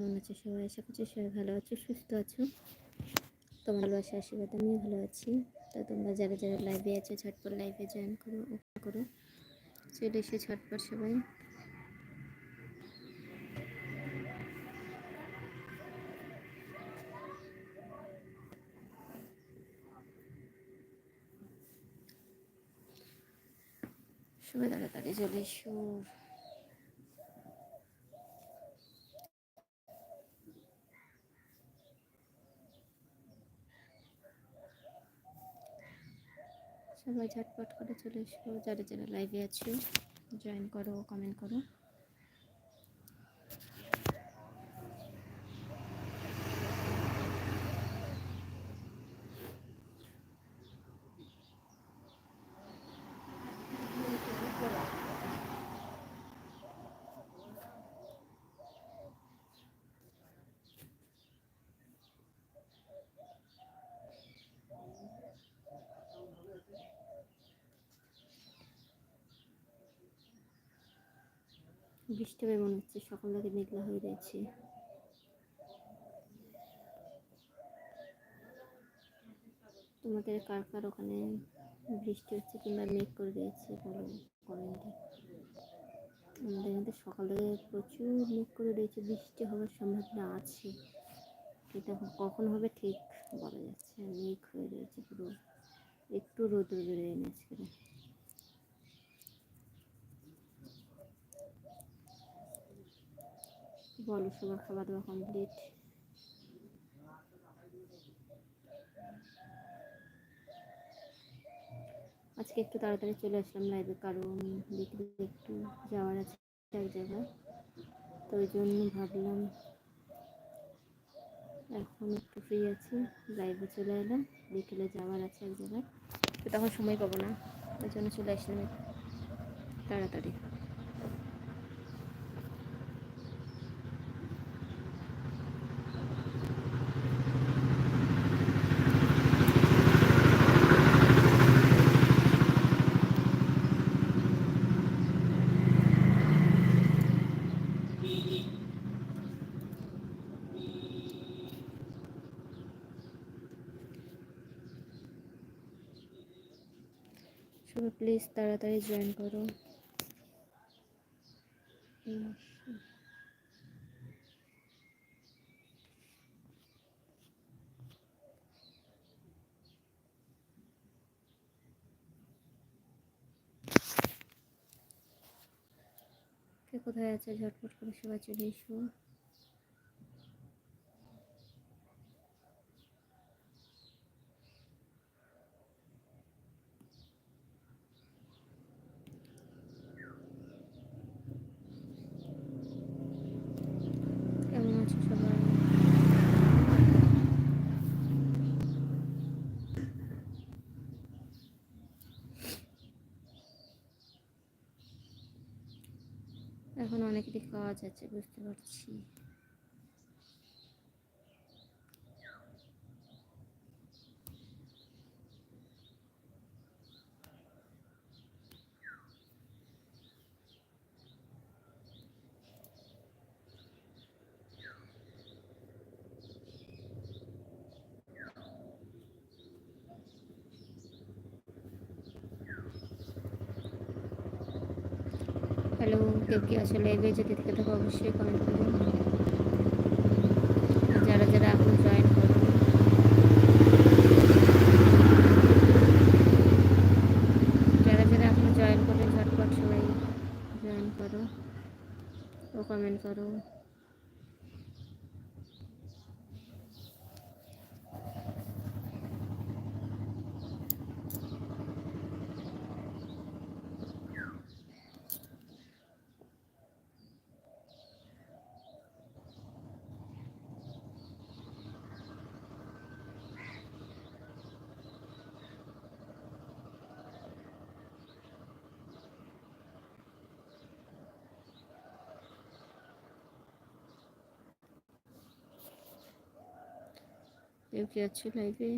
কেমন আছো সবাই? আশা করছি সবাই ভালো আছো, সুস্থ আছো। তোমার ভালোবাসা আশীর্বাদ, আমিও ভালো আছি। তা তোমরা যারা যারা লাইভে আছো, ঝটপট লাইভে জয়েন করো ওপেন করো। চলে এসে ঝটপট সবাই। সবাই তাড়াতাড়ি চলে এসো। সবাই ঝটপট করে চলে এসো যারা যারা লাইভে আছো জয়েন করো কমেন্ট করো। বৃষ্টি হবে মনে হচ্ছে সকাল থেকে মেঘলা হয়ে রয়েছে। তোমাদের কার কার ওখানে বৃষ্টি হচ্ছে কিংবা মেঘ করে রয়েছে বলো কমেন্টে আমাদের এখানে সকাল থেকে প্রচুর মেঘ করে রয়েছে, বৃষ্টি হওয়ার সম্ভাবনা আছে। এটা কখন হবে ঠিক বলা যাচ্ছে মেঘ হয়ে রয়েছে পুরো। একটু রোদ বেরোয় না আজকে বলো সবার খাওয়া দাওয়া কমপ্লিট আজকে একটু তাড়াতাড়ি চলে আসলাম লাইভে কারণ বিকেলে একটু যাওয়ার আছে এক জায়গায়। তো ওই জন্য ভাবলাম এখন একটু ফ্রি আছি লাইভে চলে এলাম, বিকেলে যাওয়ার আছে এক জায়গায়। তো তখন সময় পাবো না, ওই জন্য চলে আসলাম তাড়াতাড়ি। সবাই প্লিজ তাড়াতাড়ি জয়েন করো। কে কোথায় আছে? ঝটপট করে সবাই চলে এসো কেমন আছো সবাই এখন অনেক দিক কাজ আছে বুঝতে পারছি। হ্যালো কেউ কি আসলে লাইভে যদি থেকে থাকো অবশ্যই কমেন্ট করুন যারা যারা এখন জয়েন করুন যারা যারা এখন জয়েন করবে ঝটপট সবাই জয়েন করো। ও কমেন্ট করো। কেউ কি আছো লাইভে